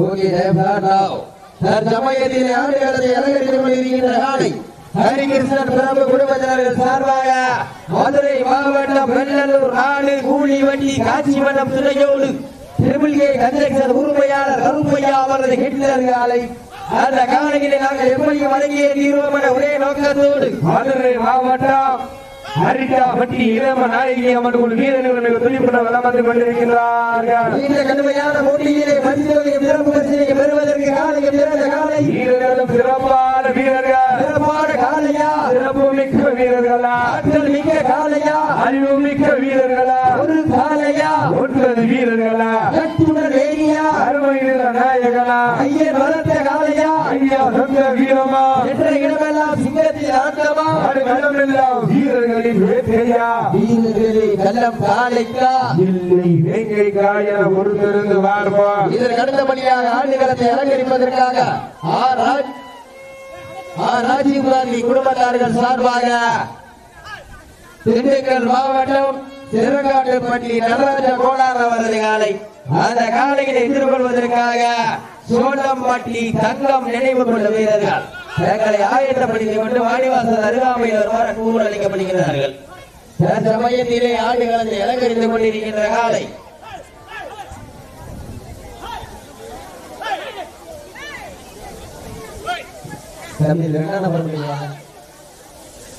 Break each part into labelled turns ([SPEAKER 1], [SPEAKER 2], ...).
[SPEAKER 1] Okay தற்சமயத்தில் கொண்டிருக்கின்ற காலை ஹரிகிருஷ்ணன் பிரபு குடும்பத்தினர்கள் சார்பாக மதுரை மாவட்டம் வெள்ளலூர் நாடு கூலி வண்டி காட்சி துணையோடு திருமிழ் கே. கன்ஜெக்ஷன் உரிமையாளர் கருப்பையா அவரது ஹிட்லர் காலை அந்த காலையிலே நாங்கள் எப்படி வழங்கிய தீர்வோம் என ஒரே நோக்கத்தோடு
[SPEAKER 2] மதுரை மாவட்டம் அரிட்டாபட்டி இளம நாயகி அம்மன் குழு வீரர்கள் மிக துணிப்புடன் வந்து கொண்டிருக்கிறார்கள்
[SPEAKER 1] இந்த கடுமையான போட்டியிலே பரிசுகளையும் சிறப்பு பரிசினையும் பெறுவதற்கு காலையும் சிறந்த காலை.
[SPEAKER 2] வீரர்களும் சிறப்பான வீரர்கள்.
[SPEAKER 1] சிறப்பான காலையா?
[SPEAKER 2] சிறப்பு மிக்க வீரர்களா?
[SPEAKER 1] ஆற்றல் மிக்க காலையா?
[SPEAKER 2] அறிவு மிக்க வீரர்களா?
[SPEAKER 1] ஒரு காலையா?
[SPEAKER 2] ஒன்பது வீரர்களா?
[SPEAKER 1] கட்டுடல் வேணியா
[SPEAKER 2] அருமை நாயகனா?
[SPEAKER 1] ஐயன் வளர்த்த காலையா?
[SPEAKER 2] ஐயா சொந்த வீரமா?
[SPEAKER 1] என்ற இடமெல்லாம்
[SPEAKER 2] வீரர்களின்
[SPEAKER 1] கள்ளம் காலைக்கா?
[SPEAKER 2] இல்லை பொறுத்திருந்து
[SPEAKER 1] இதற்கு அடுத்தபடியாக ஆண்டுகளத்தை அலங்கரிப்பதற்காக ராஜீவ் காந்தி குடும்பத்தார்கள் சார்பாக திண்டுக்கல் மாவட்டம் சிறகாட்டுப்பட்டி நடராஜ கோடார் அவரது காலை அந்த காலையை எதிர்கொள்வதற்காக சோழம்பட்டி தங்கம் நினைவு கொண்ட வீரர்கள். தங்களை ஆயத்தப்படுத்திக் கொண்டு வாடிவாசல் அருகாமையில் வருமாறு கூறு அளிக்கப்படுகிறார்கள் தற்சமயத்திலே கலந்து அலங்கரித்துக் கொண்டிருக்கின்ற காலை. தம்பி ரெண்டாம் நம்பர்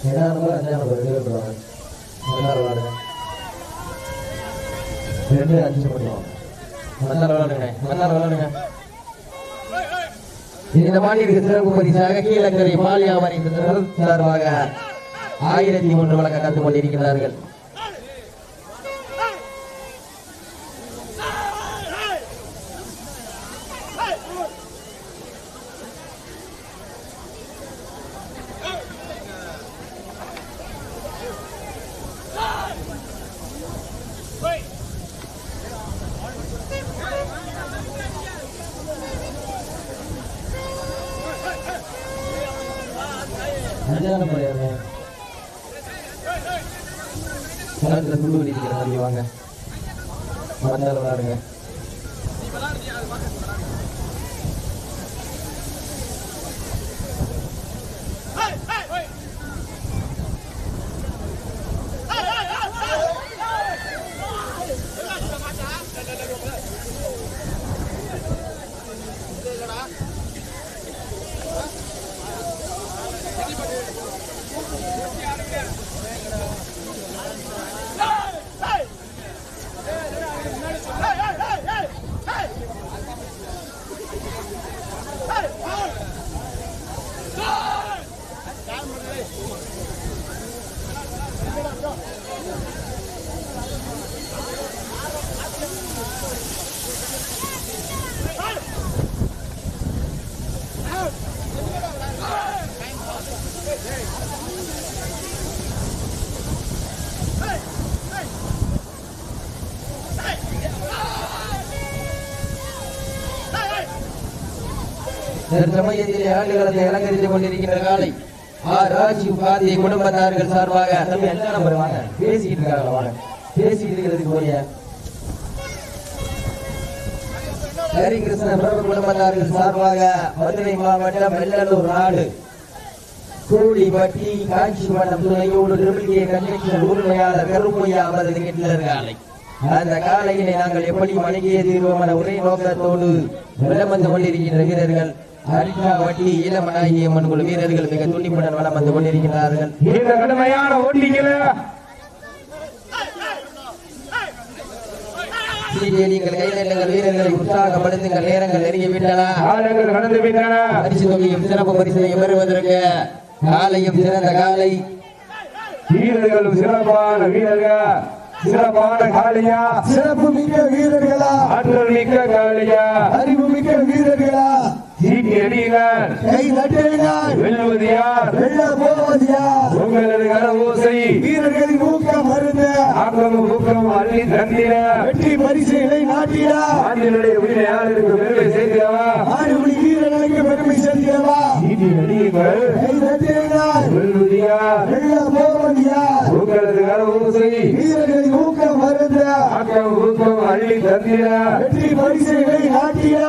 [SPEAKER 1] நம்பர் நம்பர் ரெண்டு பேர் போடுவாங்க ரெண்டு அஞ்சு இந்த மாநிலக்கு சிறப்பு பரிசாக கீழக்கரை பாலியாமணி சார்பாக ஆயிரத்தி மூன்று வழக்கம் கற்றுக் கொண்டிருக்கிறார்கள் களத்துல துண்டு வெடிக்கிற மாதிரி வாங்க வந்தாலும் விளாடுங்க சமயத்தில் ஆண்டுகளத்தை அலங்கரித்துக் கொண்டிருக்கின்ற காலை ஆர் உபாதி குடும்பத்தார்கள் சார்பாக தம்பி எல்லாம் நம்பர் வாங்க பேசிக்கிட்டு இருக்காங்க வாங்க. பேசிக்கிட்டு இருக்கிறதுக்கு ஹரி கிருஷ்ண பிரபு குடும்பத்தார்கள் சார்பாக மதுரை மாவட்டம் வெள்ளலூர் நாடு. கூலிப்பட்டி காட்சி மன்றம் துணையோடு திருமலிய கன்வென்ஷன் உரிமையாளர் கருமையா அவரது ஹிட்லர் காலை. அந்த காலையினை நாங்கள் எப்படி வணங்கிய தீர்வோம் என ஒரே நோக்கத்தோடு வலம் வந்து கொண்டிருக்கின்ற வீரர்கள் அரிக்கா வட்டி ஈழமனாகி அம்மன் குழு வீரர்கள் மிக துணிப்புடன் வலம் வந்து கொண்டிருக்கிறார்கள்.
[SPEAKER 2] இந்த கடுமையான ஓட்டிகளை
[SPEAKER 1] நீங்கள் கைதட்டுங்கள் வீரர்களை உற்சாகப்படுத்துங்கள் நேரங்கள் நெருங்கி விட்டன
[SPEAKER 2] காலங்கள் கடந்து விட்டன.
[SPEAKER 1] பரிசு தொகையும் சிறப்பு பரிசனையும் பெறுவதற்கு காலையும் சிறந்த காலை.
[SPEAKER 2] வீரர்களும் சிறப்பான வீரர்கள். சிறப்பான காளியா
[SPEAKER 3] சிறப்பு மிக்க வீரர்களா?
[SPEAKER 2] ஆற்றல் மிக்க காளியா
[SPEAKER 3] அறிவு மிக்க வீரர்களா?
[SPEAKER 2] சீட்டி அடிகள்
[SPEAKER 3] கை தட்டுங்கள்
[SPEAKER 2] வெல்வது யார்
[SPEAKER 3] வெள்ள போவது யார்
[SPEAKER 2] உங்களது கரவோசை
[SPEAKER 3] வீரர்களின் ஊக்கம் மருந்த
[SPEAKER 2] ஆக்கமும் ஊக்கமும் அள்ளி தந்திட.
[SPEAKER 3] வெற்றி பரிசுகளை நாட்டிடா.
[SPEAKER 2] ஆண்டினுடைய உரிமையாளருக்கு பெருமை சேர்க்கிறவா
[SPEAKER 3] ஆடுபுலி வீரர்களுக்கு பெருமை சேர்க்கிறவா
[SPEAKER 2] சீட்டி அடிகள்
[SPEAKER 3] கை தட்டுங்கள்
[SPEAKER 2] வெல்வது யார்
[SPEAKER 3] வெள்ள போவது யார்
[SPEAKER 2] உங்களது
[SPEAKER 3] வீரர்களின் ஊக்கம்
[SPEAKER 2] ஆக்கம் ஊக்கம் தந்திட.
[SPEAKER 3] வெற்றி பரிசுகளை நாட்டிட.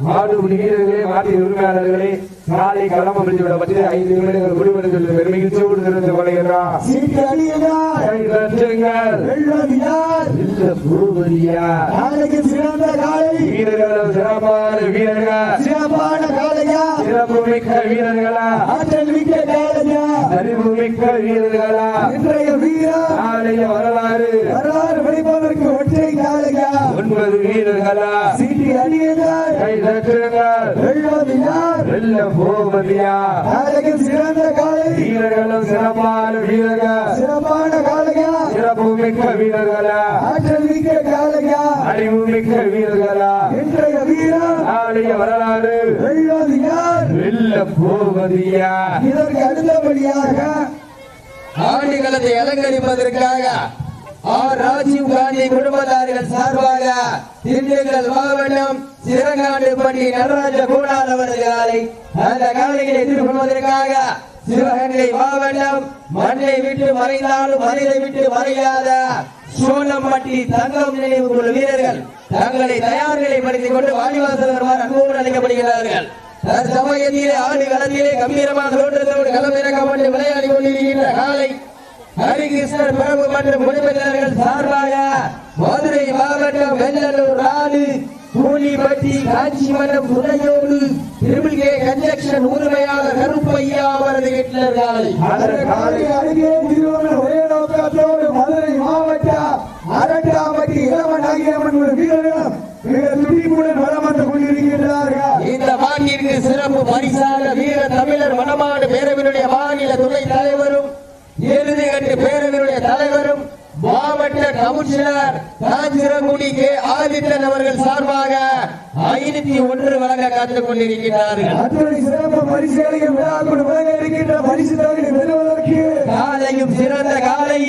[SPEAKER 2] மாடு வீரர்களே மாட்டு உரிமையாளர்களே நாளை களம் அமைச்சு விடப்பட்டு ஐந்து நிமிடங்கள் முடிவெடுத்து சொல்லி பெருமைக்கு சூடு தெரிந்து கொள்கிறார்
[SPEAKER 3] காலை.
[SPEAKER 2] வீரர்கள் சிறப்பான வீரர்கள்.
[SPEAKER 3] சிறப்பான காலையா.
[SPEAKER 2] சிறப்பு மிக்க வீரர்களா.
[SPEAKER 3] ஆற்றல் மிக்க காலையா
[SPEAKER 2] அறிவு மிக்க வீரர்களா?
[SPEAKER 3] இன்றைய வீரர்
[SPEAKER 2] நாளைய வரலாறு.
[SPEAKER 3] வரலாறு படிப்பதற்கு ஒற்றை காலையா
[SPEAKER 2] ஒன்பது வீரர்களா?
[SPEAKER 3] சீட்டு அடியுங்கள்
[SPEAKER 2] கை தட்டுங்கள்
[SPEAKER 3] வெல்வது யார்
[SPEAKER 2] வெல்ல பூபதியா
[SPEAKER 3] நாளைக்கு சிறந்த காலை.
[SPEAKER 2] வீரர்களும் சிறப்பான வீரர்கள்.
[SPEAKER 3] சிறப்பான காலையா.
[SPEAKER 2] சிறப்பு மிக்க வீரர்களா?
[SPEAKER 3] ஆற்றல் மிக்க காலையா.
[SPEAKER 2] அறிவு மிக்க வீரர்களா?
[SPEAKER 3] வீரர்
[SPEAKER 2] நாளைய வரலாறு. வெல்ல பூபதியா
[SPEAKER 3] இதற்கு அடுத்தபடியாக
[SPEAKER 1] ஆண்டுகளத்தை அலங்கரிப்பதற்காக ஆர் ராஜீவ் காந்தி குடும்பத்தார்கள் சார்பாக திண்டுக்கல் மாவட்டம் சிறங்காண்டுப்பட்டி நடராஜ கூடார் காலை அந்த காலையை எதிர்கொள்வதற்காக சிவகங்கை மாவட்டம் மண்ணை விட்டு மறைந்தாலும் மனிதை விட்டு மறையாத சோழம்பட்டி தங்கம் நினைவு கொள்ளும் வீரர்கள் தங்களை தயார் நிலைப்படுத்திக் கொண்டு வாடிவாசல் வருமாறு அன்போடு அழைக்கப்படுகிறார்கள். தற்சமயத்திலே ஆடு களத்திலே கம்பீரமாக தோற்றத்தோடு களமிறக்கப்பட்டு விளையாடி கொண்டிருக்கின்ற காலை ஹரிகிருஷ்ணர் பிரபு மற்றும் குடும்பத்தினர்கள் சார்பாக மதுரை மாவட்டம் வெள்ளலூர் நாடு கூலிப்பட்டி காஞ்சி மன்றம் துணையோடு திருமிழ் கே கன்ஜெக்ஷன் உரிமையாளர் கருப்பையா அவரது காலை
[SPEAKER 3] அருகே திருவண்ண ஒரே நோக்கத்தோடு மதுரை மாவட்டம் அரட்டாம்பட்டி இளவன் ஆகியவன் ஒரு வீரர்களும்
[SPEAKER 1] இந்த மாநிலத்திற்கு சிறப்பு பரிசாக வீர தமிழர் வடமாடு பேரவையினுடைய கமிஷனர் காஞ்சிரங்குடி கே ஆதித்தன் அவர்கள் சார்பாக ஐநூத்தி ஒன்று வழங்க காத்துக் கொண்டிருக்கிறார்கள்.
[SPEAKER 3] அத்துறை சிறப்பு பரிசுகளையும் விழாக்குள் வழங்க இருக்கின்ற பரிசு தொகையை பெறுவதற்கு
[SPEAKER 1] காலையும் சிறந்த காலை.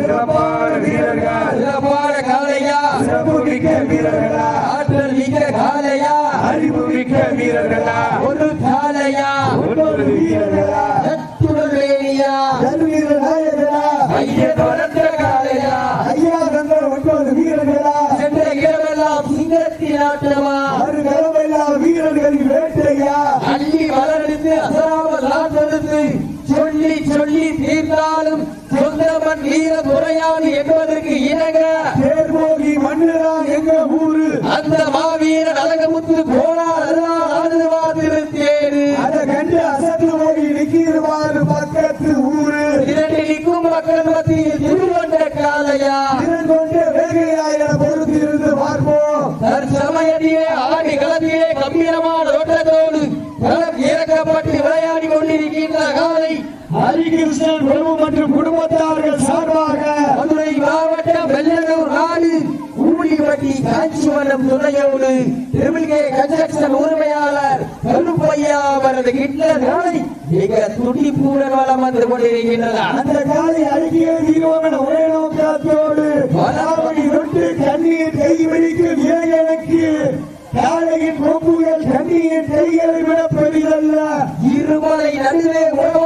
[SPEAKER 2] சிறப்பான வீரர்கள்.
[SPEAKER 1] சிறப்பான காலையா?
[SPEAKER 3] சிறப்பு மிக்க வீரர்களா?
[SPEAKER 1] ஆற்றல் மிக்க காலையா?
[SPEAKER 2] அறிவு மிக்க வீரர்களா?
[SPEAKER 1] ஒரு காலையா?
[SPEAKER 3] ஒன்பது வீரர்களா?
[SPEAKER 1] நட்டுடல் வேணியா? पूरा காஞ்சிமன்றம் துணையோடு திருமிழ்கே கன்ஸ்ட்ரக்ஷன் உரிமையாளர் கருப்பையா அவரது ஹிட்லர் காலை மிக துடிப்புடன் வளம் வந்து கொண்டிருக்கின்றன.
[SPEAKER 3] அந்த காலை அழுகிய தீர்வான ஒரே நோக்கத்தோடு வராவடி விட்டு கண்ணீர் கை பிடிக்கும் இளைஞனுக்கு காலையின் கொம்புகள் கண்ணீர் கைகளை விட பெரிதல்ல.
[SPEAKER 1] இருமலை நடுவே உறவாடும்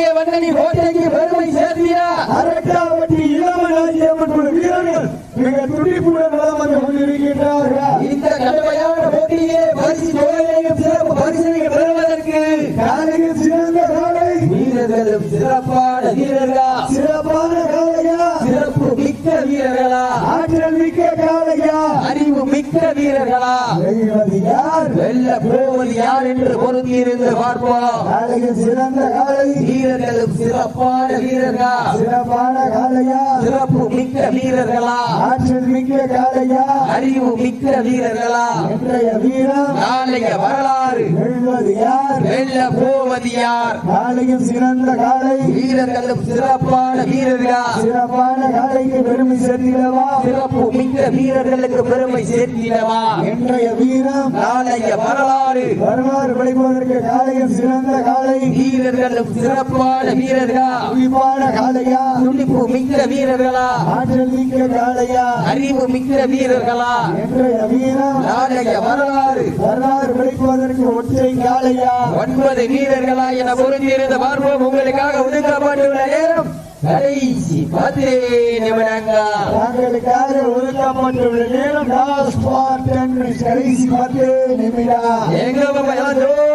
[SPEAKER 1] பாண்டிய வண்ணனி கோட்டைக்கு பெருமை சேர்த்தியா?
[SPEAKER 3] அரட்டாவட்டி இளமராஜ்யம் குழு வீரர்கள் மிக துடிப்புடன் வளம் வந்து கொண்டிருக்கிறார்கள்
[SPEAKER 1] இந்த கடுமையான போட்டியிலே பரிசு தொகையையும் சிறப்பு பரிசனையும் பெறுவதற்கு
[SPEAKER 3] காலையில் சிறந்த காலை.
[SPEAKER 1] வீரர்களும் சிறப்பான வீரர்களா?
[SPEAKER 3] சிறப்பான காலையா?
[SPEAKER 1] சிறப்பு மிக்க வீரர்களா?
[SPEAKER 3] ஆற்றல் மிக்க காலையா?
[SPEAKER 1] அறிவு மிக்க வீரர்களா
[SPEAKER 3] வெல்வது யார்
[SPEAKER 1] வெல்ல போவது யார் என்று பொருந்தியிருந்து பார்ப்போம்.
[SPEAKER 3] காலையில் சிறந்த காலை.
[SPEAKER 1] வீரர்களும் சிறப்பான வீரர்களா?
[SPEAKER 3] சிறப்பான காலையா?
[SPEAKER 1] சிறப்பு மிக்க வீரர்களா?
[SPEAKER 3] ஆற்றல் மிக்க காலையா?
[SPEAKER 1] அறிவு மிக்க வீரர்களா?
[SPEAKER 3] இன்றைய வீரம்.
[SPEAKER 1] நாளைய வரலாறு.
[SPEAKER 3] வெல்வது யார்
[SPEAKER 1] வெல்ல போவது யார்?
[SPEAKER 3] காலையும் சிறந்த காலை.
[SPEAKER 1] வீரர்களும் சிறப்பான வீரர்களா?
[SPEAKER 3] சிறப்பான காலைக்கு பெருமை சேர்த்திடவா
[SPEAKER 1] சிறப்பு மிக்க வீரர்களுக்கு பெருமை சேர்த்திடவா
[SPEAKER 3] இன்றைய வீரம்
[SPEAKER 1] நாளைய வரலாறு.
[SPEAKER 3] வரலாறு படைப்பதற்கு காலையும் சிறந்த காலை.
[SPEAKER 1] வீரர்களும் சிறப்பான வீரர்களா?
[SPEAKER 3] குறிப்பான காலையா?
[SPEAKER 1] துடிப்பு மிக்க வீரர்களா?
[SPEAKER 3] ஆற்றல் மிக்க காலையா?
[SPEAKER 1] அறிவு மிக்க வீரர்களா?
[SPEAKER 3] இன்றைய வீரம்
[SPEAKER 1] நாளைய வரலாறு.
[SPEAKER 3] வரலாறு படைப்பதற்கு ஒற்றை காலையா?
[SPEAKER 1] ஒன்பது வீரர்களா என பொருந்திருந்த பார்ப்போம். உங்களுக்காக ஒதுக்கப்பட்டுள்ள நேரம். கடைசி பத்து நிமிடங்கள்
[SPEAKER 3] தாங்களுக்காக ஒதுக்கப்பட்டுள்ள நேரம் லாஸ்ட் ஃபார் டென் மினிட்ஸ் கடைசி பத்து நிமிடம்
[SPEAKER 1] எங்க ஜோர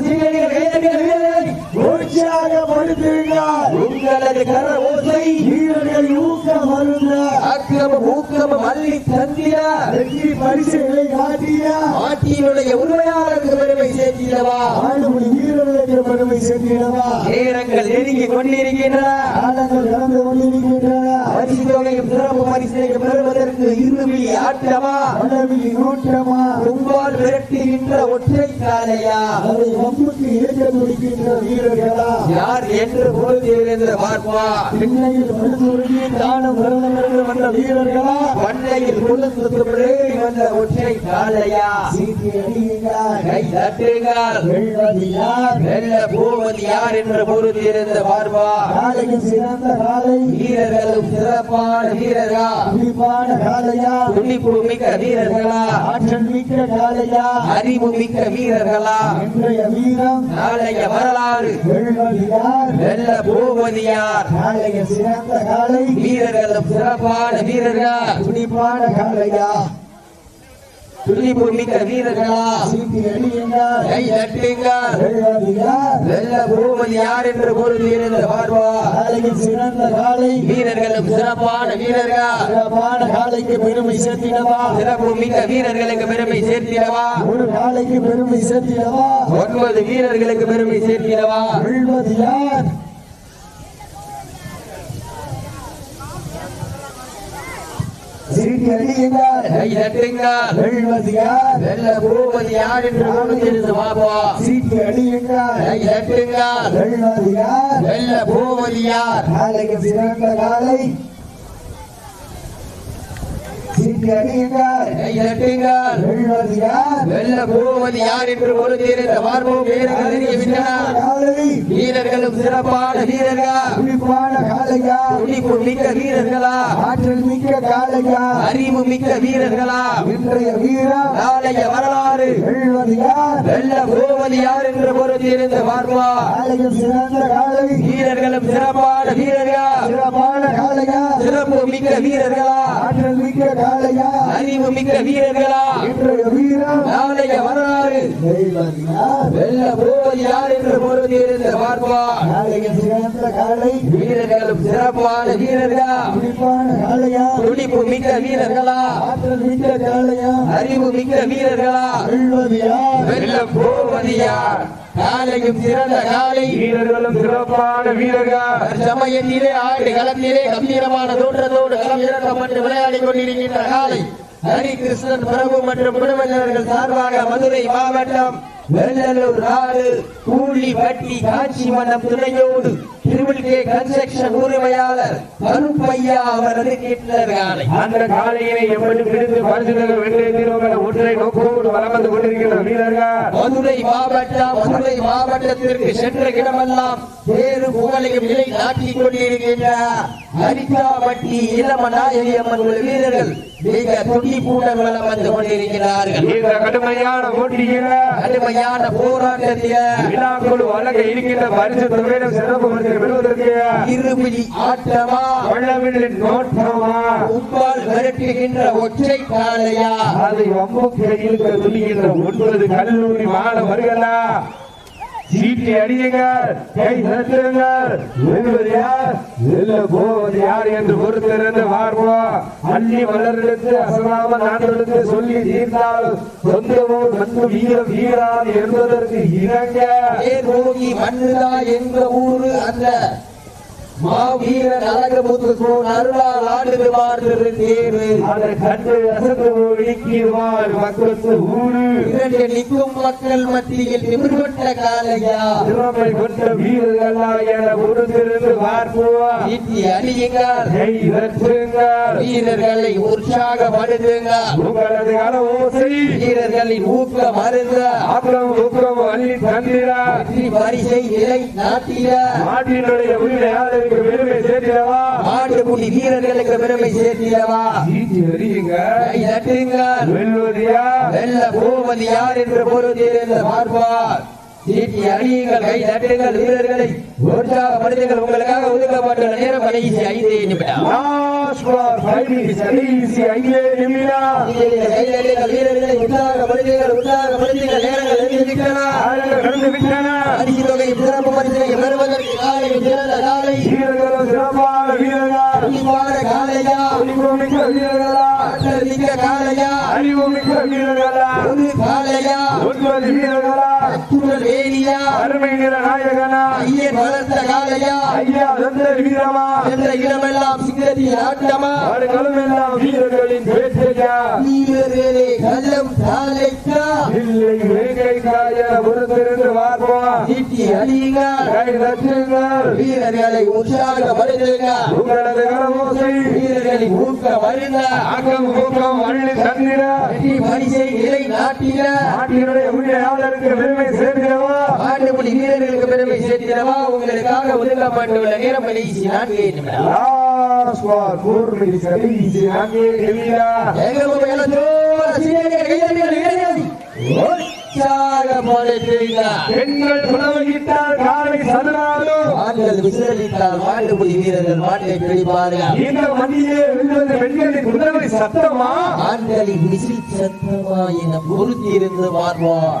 [SPEAKER 1] சீனியர்கள் வீரர்கள் வீரர்களை
[SPEAKER 3] உற்சாகப்படுத்துங்கள்
[SPEAKER 1] உங்களது கர ஓசை.
[SPEAKER 3] வீரர்கள் ஊக்கம் அருந்த.
[SPEAKER 1] அக்கிரம ஊக்கம மல்லி தந்திர
[SPEAKER 3] வெற்றி பரிசுகளை காட்டிய
[SPEAKER 1] ஆட்டியினுடைய உண்மையாளருக்கு பெருமை சேர்த்திடவா?
[SPEAKER 3] ஆளுமொழி வீரர்களுக்கு பெருமை சேர்த்திடவா
[SPEAKER 1] நேரங்கள் நெருங்கி கொண்டிருக்கின்றன.
[SPEAKER 3] காலங்கள் கடந்து கொண்டிருக்கின்றன.
[SPEAKER 1] பரிசையும் பெறுவதற்கு ஆட்டமா
[SPEAKER 3] நூற்றமா?
[SPEAKER 1] விரட்டுகின்ற ஒற்றை காலையா
[SPEAKER 3] அதை வம்புக்கு இயக்க துடிக்கின்ற வீரர்களா?
[SPEAKER 1] யார் என்று பொருந்திருந்து பார்ப்பா.
[SPEAKER 3] சென்னையில் மருத்துவருக்கு தானம் மரணமிருந்து வந்த வீரர்களா?
[SPEAKER 1] பண்ணையில் கொழுந்து துளேறி வந்த ஒற்றை காலையா
[SPEAKER 3] சீட்டி அடியுங்கள்.
[SPEAKER 1] கை தட்டுங்கள்.
[SPEAKER 3] வெல்வது யார்?
[SPEAKER 1] வெல்ல போவது யார் என்று பொருந்திருந்து பார்ப்பா.
[SPEAKER 3] காலையும் சிறந்த காலை.
[SPEAKER 1] வீரர்களும் சிறப்பான வீரர்களா.
[SPEAKER 3] குறிப்பான காலையா
[SPEAKER 1] துடிப்பு மிக்க வீரர்களா
[SPEAKER 3] ஆற்றல் மிக்க காலையா
[SPEAKER 1] அறிவு மிக்க வீரர்களா?
[SPEAKER 3] இன்றைய வீரம்
[SPEAKER 1] நாளைய வரலாறு.
[SPEAKER 3] வெல்வது யார்?
[SPEAKER 1] வெல்ல போவது யார்?
[SPEAKER 3] நாளைய சிறந்த காலை
[SPEAKER 1] வீரர்களும் சிறப்பான வீரர்களா?
[SPEAKER 3] துடிப்பான காலையா
[SPEAKER 1] துடிப்பு வீரர்களா? கை தட்டுங்கள்
[SPEAKER 3] யார்
[SPEAKER 1] என்று
[SPEAKER 3] சிறந்த காலை
[SPEAKER 1] வீரர்களும் சிறப்பான வீரர்களா?
[SPEAKER 3] சிறப்பான காலைக்கு பெருமை சேர்த்திடவா
[SPEAKER 1] சிறப்பு மிக்க வீரர்களுக்கு பெருமை சேர்த்திடவா?
[SPEAKER 3] ஒரு காலைக்கு பெருமை சேர்த்திடவா
[SPEAKER 1] ஒன்பது வீரர்களுக்கு பெருமை சேர்த்திடவா?
[SPEAKER 3] யார் சீட்டி அடியுங்கள்
[SPEAKER 1] கை தட்டுங்கள்
[SPEAKER 3] வெல்வது யார்
[SPEAKER 1] வெல்ல போவது யார் என்று பொருந்திருந்து பார்ப்பா
[SPEAKER 3] சீட்டி அடியுங்கள்
[SPEAKER 1] கை தட்டுங்கள்
[SPEAKER 3] வெல்வது யார்
[SPEAKER 1] வெல்ல போவது யார்?
[SPEAKER 3] காலைக்கு சிறந்த காலை சீட்டி அடியுங்கள்
[SPEAKER 1] கை தட்டுங்கள்
[SPEAKER 3] வெல்வது யார்
[SPEAKER 1] வெல்ல போவது யார் என்று பொருந்திருந்த பார்ப்போம். வீரர்கள் வீரர்களும் சிறப்பான வீரர்களா. துடிப்பு மிக்க வீரர்களா.
[SPEAKER 3] ஆற்றல் மிக்க காலையா
[SPEAKER 1] அறிவு மிக்க வீரர்களா.
[SPEAKER 3] இன்றைய வீரம்.
[SPEAKER 1] நாளைய வரலாறு. வெல்ல போவது யார் என்று பொருந்திருந்த பார்ப்பா
[SPEAKER 3] காலையில் சிறந்த காலை
[SPEAKER 1] வீரர்களும் சிறப்பான வீரர்களா.
[SPEAKER 3] சிறப்பான காலையா
[SPEAKER 1] சிறப்பு மிக்க வீரர்களா.
[SPEAKER 3] ஆற்றல் மிக்க காலையா
[SPEAKER 1] அறிவு மிக்க வீரர்களா?
[SPEAKER 3] இன்றைய வீரம்
[SPEAKER 1] நாளைய வரலாறு.
[SPEAKER 3] வெல்வது யார்?
[SPEAKER 1] வெல்ல போவது யார் என்று பொருந்திருந்த பார்ப்பா.
[SPEAKER 3] காலையில் சிறந்த காலை.
[SPEAKER 1] வீரர்களும் சிறப்பான வீரர்களா?
[SPEAKER 3] குறிப்பான காலையா
[SPEAKER 1] துடிப்பு மிக்க வீரர்களா?
[SPEAKER 3] ஆற்றல் மிக்க காலையா
[SPEAKER 1] அறிவு மிக்க வீரர்களா?
[SPEAKER 3] வெல்வது யார்?
[SPEAKER 1] வெல்ல போவது யார்? காலையும் சிறந்த காலை.
[SPEAKER 2] வீரர்களும் சிறப்பான வீரர்கள்.
[SPEAKER 1] சமயத்திலே ஆண்டு களத்திலே கம்பீரமான தோற்றத்தோடு களம் இறக்கப்பட்டு விளையாடிக் கொண்டிருக்கின்ற காலை. ஹரி கிருஷ்ணன் பிரபு மற்றும் குடும்பத்தினர்கள் சார்பாக மதுரை மாவட்டம் வெள்ளலூர் நாடு கூலிப்பட்டி காட்சி மன்றம் துணையோடு ட்ரிபிள் கே கன்ஸ்ட்ரக்ஷன் உரிமையாளர் அவரது காலை
[SPEAKER 2] அந்த காலையினை எப்படி பிடித்து பரிசுகள் தீர்வோம் என ஒற்றை நோக்கோடு வலம் வந்து கொண்டிருக்கின்ற வீரர்கள்?
[SPEAKER 1] மதுரை மாவட்டம் மதுரை மாவட்டத்திற்கு சென்ற இடமெல்லாம் வேறு புகழையும் நிலை நாட்டிக் கொண்டிருக்கின்ற அரிக்காபட்டி இளம நாயகி அம்மன் வீரர்கள் மிக துடிப்புடன் வலம் வந்து கொண்டிருக்கிறார்கள்.
[SPEAKER 2] இந்த கடுமையான போட்டியில
[SPEAKER 1] கடுமையான போராட்டத்தில
[SPEAKER 2] விழாக்குழு வழங்க இருக்கின்ற பரிசு தொகையிடம் சிறப்பு பரிசு பெறுவதற்கு
[SPEAKER 1] இருபிடி ஆட்டமா?
[SPEAKER 2] வள்ளவில்லின் நோட்டமா
[SPEAKER 1] உப்பால் விரட்டுகின்ற ஒற்றை காலையா
[SPEAKER 2] அதை வம்புக்கு இழுக்க துணிகின்ற ஒன்பது கல்லூரி மாணவர்களா? சீட்டி அடியுங்கள். கை தட்டுங்கள் வெல்வது யார்? வெல்ல போவது யார் என்று பொறுத்திருந்து பார்ப்போம். அள்ளி மலர்ந்தெடுத்து அசராம நாட்டெடுத்து சொல்லி தீர்ந்தால் சொந்த ஊர் வந்து வீர வீராது என்பதற்கு இணங்க.
[SPEAKER 1] ஏர் போகி மண்ணுதா எங்க ஊரு அந்த மாவீரன் அழகமுத்து கோன் அருளால் ஆடுது மாறு தேர்வு
[SPEAKER 2] அதை கண்டு அசந்து ஒழுக்கிடுவார் மக்களுக்கு ஊரு
[SPEAKER 1] இரண்டு நிற்கும் மக்கள் மத்தியில் நிமிர்வட்ட காலையா.
[SPEAKER 2] திறமை கொண்ட வீரர்களா என பொறுத்திருந்து பார்ப்போம்
[SPEAKER 1] ஈட்டி அடியுங்கள்
[SPEAKER 2] கை வெற்றுங்கள்
[SPEAKER 1] வீரர்களை உற்சாகப்படுத்துங்க
[SPEAKER 2] உங்களது கரவோசை.
[SPEAKER 1] வீரர்களின் ஊக்கம் அருங்க
[SPEAKER 2] ஆக்கம் ஊக்கம் அள்ளி தந்திரா
[SPEAKER 1] பரிசை நிலை நாட்டிட.
[SPEAKER 2] நாட்டினுடைய பெருமை
[SPEAKER 1] வீரர்களுக்கு பெருமை சேர்த்திடவா? தட்டுங்கள்.
[SPEAKER 2] வெல்வதியா
[SPEAKER 1] வெல்ல போவது யார் என்று பார்ப்பார். சீட்டி அடியுங்கள் கை தட்டுங்கள் வீரர்களை. உற்சாகப்படுத்துங்கள் உங்களுக்காக ஒதுக்கப்பட்டுள்ள நேரம் கடைசி ஐந்து நிமிடம்.
[SPEAKER 2] கடைசி ஐந்து நிமிடம்.
[SPEAKER 1] வீரர்கள் வீரர்களை உற்சாகப்படுத்துங்கள் உற்சாகப்படுத்துங்கள் நேரங்கள்
[SPEAKER 2] கடந்து விட்டன
[SPEAKER 1] பரிசு தொகை சிறப்பு பரிசினை பெறுவதற்கு காலை சிறந்த காலை.
[SPEAKER 2] வீரர்களும் சிறப்பான வீரர்கள்.
[SPEAKER 1] துணிவான காலையா?
[SPEAKER 2] அறிவுமிக்க வீரர்களா?
[SPEAKER 1] ஆற்றல் மிக்க காலையா?
[SPEAKER 2] அறிவுமிக்க வீரர்களா?
[SPEAKER 1] ஒரு காலையா?
[SPEAKER 2] ஒன்பது வீரர்களா?
[SPEAKER 1] அச்சுடல் வேலியா
[SPEAKER 2] அருமை நிற நாயகனா.
[SPEAKER 1] ஐயன் வளர்த்த காலையா
[SPEAKER 2] ஐயா தந்த வீரமா.
[SPEAKER 1] என்ற இடமெல்லாம் சிங்கத்தின் ஆட்டமா
[SPEAKER 2] ஆடுகளும் எல்லாம் வீரர்களின் பேச்சையா
[SPEAKER 1] வீரர்களே கள்ளம் காலைக்கா
[SPEAKER 2] இல்லை வேங்கை காய பொறுத்திருந்து பார்ப்போம்
[SPEAKER 1] நீட்டி அடியுங்க
[SPEAKER 2] கை தட்டுங்கள்
[SPEAKER 1] வீரர்களை உற்சாகப்படுத்துங்க
[SPEAKER 2] உங்களது கரமோசை.
[SPEAKER 1] வீரர்களின் ஊக்கம் வருங்க
[SPEAKER 2] ஆக்கம் ஊக்கம் அள்ளி தந்திர
[SPEAKER 1] வெற்றி பரிசை நிலை நாட்டின
[SPEAKER 2] நாட்டினுடைய உரிமையாளருக்கு பெருமை சேர்க்கிறவா?
[SPEAKER 1] ஆண்டுபுலி வீரர்களுக்கு பெருமை சேர்த்திடவா? உங்களுக்காக ஒதுக்கப்பட்டுள்ள நேரம் கடைசி நான்கு நிமிடம்.
[SPEAKER 2] லாஸ்ட் ஃபார் ஃபோர் காலை சதுராலும்
[SPEAKER 1] ஆண்கள் விசிலடித்தால் மாட்டுப்புலி வீரர்கள் மாட்டை பிடிப்பார்கள்
[SPEAKER 2] இந்த மணியே வெல்வது பெண்களின் உதவி சத்தமா?
[SPEAKER 1] ஆண்களின் விசில் சத்தமா என பொறுத்திருந்து பார்ப்போம்.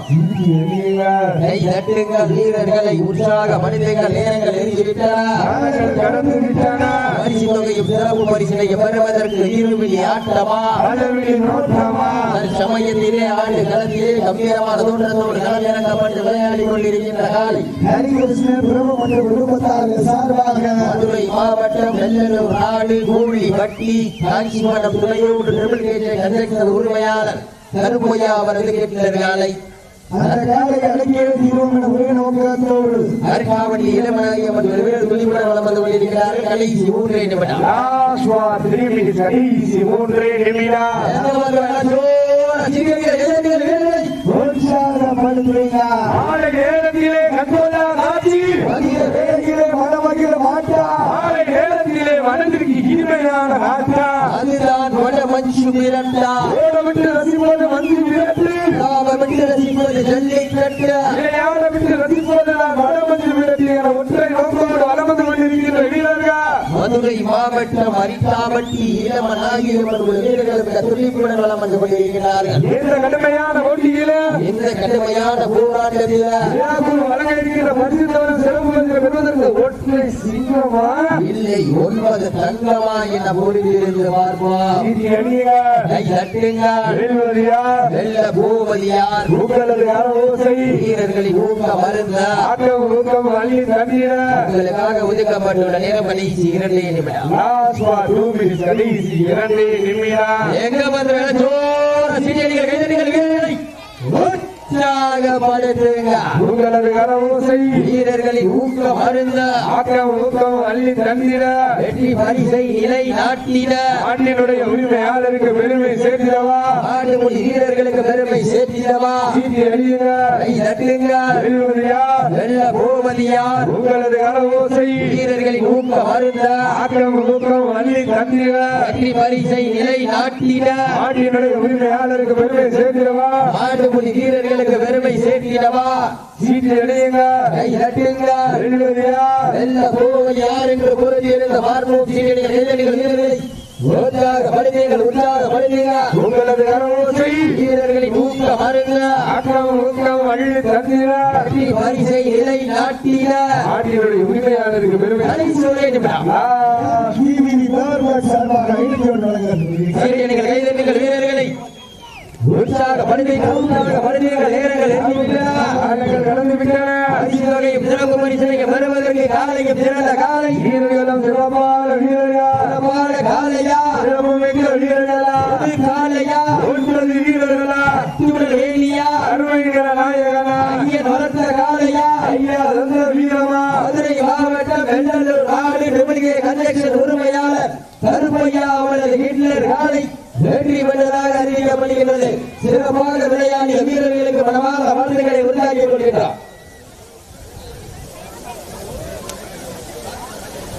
[SPEAKER 1] கை தட்டுங்கள் வீரர்களை உற்சாகப்படுத்துங்கள் நேரங்கள் நெருங்கிவிட்டன
[SPEAKER 2] காலங்கள் கடந்து விட்டன.
[SPEAKER 1] பரிசு தொகையும் சிறப்பு பரிசினை பெறுவதற்கு இருமிலி ஆட்டமா? சமயத்திலே ஆண்டு களத்திலே கம்பீரமான தோற்றத்தோடு களமிறக்கப்பட்டு விளையாடி கொண்டிருக்கின்ற காலை
[SPEAKER 3] ஹரிகிருஷ்ணன் பிரபு மற்றும் குடும்பத்தார்கள் சார்பாக
[SPEAKER 1] மதுரை மாவட்டம் வெள்ளலூர் நாடு வட்டி காஞ்சிமடம் துணையோடு ட்ரிபிள் கேஜை கண்டக்டர் உரிமையாளர் கருப்பையா அவரது கேட்கிற காலை
[SPEAKER 3] அந்த காலை அடக்கிய தீர்வோம் என ஒரே நோக்கத்தோடு
[SPEAKER 1] அருகாவணி இளமனாகிய மற்றும் வேறு துணிவுடன் வளம் வந்து கொண்டிருக்கிறார்கள். கடைசி மூன்றே நிமிடம்.
[SPEAKER 2] கடைசி மூன்றே கண்கொள்ளா இனிமையான காற்றா
[SPEAKER 1] அதுதான் வட மஞ்சு மிரண்டா
[SPEAKER 2] ஓடமிட்டு ரசிப்போது வந்து விரட்டு
[SPEAKER 1] லாபமிட்டு ரசிப்பது ஜல்லிக்கட்டு
[SPEAKER 2] இளையாட விட்டு ரசிப்போது நான்
[SPEAKER 1] மதுரை மாவட்டம் அரிட்டாபட்டி இளமனாகியவர்கள் வீரர்களுக்கு துணிப்புடன் வளம் வந்து கொண்டிருக்கிறார்கள்.
[SPEAKER 2] இந்த கடுமையான போட்டியில
[SPEAKER 1] இந்த கடுமையான போராட்டத்தில்
[SPEAKER 2] வழங்க இருக்கிற பரிசுத்தவரை சிறப்பு பரிசு பெறுவதற்கு ஒற்றை சிங்கமா?
[SPEAKER 1] இல்லை ஒன்பது தங்கமா என பொறுத்திருந்து பார்ப்போம். வெல்ல வீரர்களின் ஊக்கம் மருந்த.
[SPEAKER 2] ஆக்கம் ஊக்கம் தண்ணீர
[SPEAKER 1] உங்களுக்காக ஒதுக்கப்பட்டுள்ள நேரம் கடைசி இரண்டே நிமிடம்
[SPEAKER 2] லாஸ்ட் ஃபார் டூ மினிட்ஸ் கடைசி இரண்டே நிமிடம்
[SPEAKER 1] எங்க வந்து ஜோர சீனியர்கள் கைதடிகள் வீரர்களை உற்சாகப்படுத்துங்க
[SPEAKER 2] உங்களது அரவோசை
[SPEAKER 1] வீரர்களின் ஊக்கம் அருந்த.
[SPEAKER 2] ஆக்கம் ஊக்கம் அள்ளி தண்ணீர
[SPEAKER 1] வெற்றி பரிசை நிலை நாட்டிட.
[SPEAKER 2] ஆண்டினுடைய உரிமையாளருக்கு பெருமை சேர்க்கிறவா
[SPEAKER 1] ஆடுமொழி வீரர்களுக்கு பெருமை சேர்த்திடவா?
[SPEAKER 2] நீதி அணியுங்க.
[SPEAKER 1] கை தட்டுங்க.
[SPEAKER 2] வெல்வதியா
[SPEAKER 1] வெல்ல போவது யார்
[SPEAKER 2] உங்களது அரவோசை
[SPEAKER 1] வீரர்களின் ஊக்கம் அருந்த.
[SPEAKER 2] ஆக்கம் ஊக்கம் அள்ளி தண்ணீர
[SPEAKER 1] வெற்றி பரிசை நிலை நாட்டிட.
[SPEAKER 2] ஆண்டினுடைய உரிமையாளருக்கு பெருமை சேர்க்கிறவா
[SPEAKER 1] ஆடுமொழி வீரர்களுக்கு பெருமை சேர்த்திடவா?
[SPEAKER 2] சீட்டி அடையுங்க
[SPEAKER 1] கை தட்டுங்க. வெல்ல போவது யார் என்று பொருந்தியிருந்த பார்ப்போம். சீனியர்கள் வீரர்களை உற்சாகப்படுத்தீர்கள் உற்சாகப்படுத்தீங்க
[SPEAKER 2] உங்களது அரவோசை
[SPEAKER 1] வீரர்களின் ஊக்கம் அருங்க
[SPEAKER 2] ஆக்கம் ஊக்கம் அள்ளி தண்ணீர
[SPEAKER 1] வெற்றி பரிசை நிலை நாட்டிட
[SPEAKER 2] ஆண்டினுடைய உரிமையாளருக்கு பெருமை.
[SPEAKER 1] உற்சாக படுகைகள் உற்சாக படுகைகள் நேரங்கள் எண்ணிவிட்டன
[SPEAKER 2] கடந்து விட்டன.
[SPEAKER 1] பரிசுகளை வருவதற்கு காலைக்கு திறந்த காலை. ஈரோடு சிறப்பாக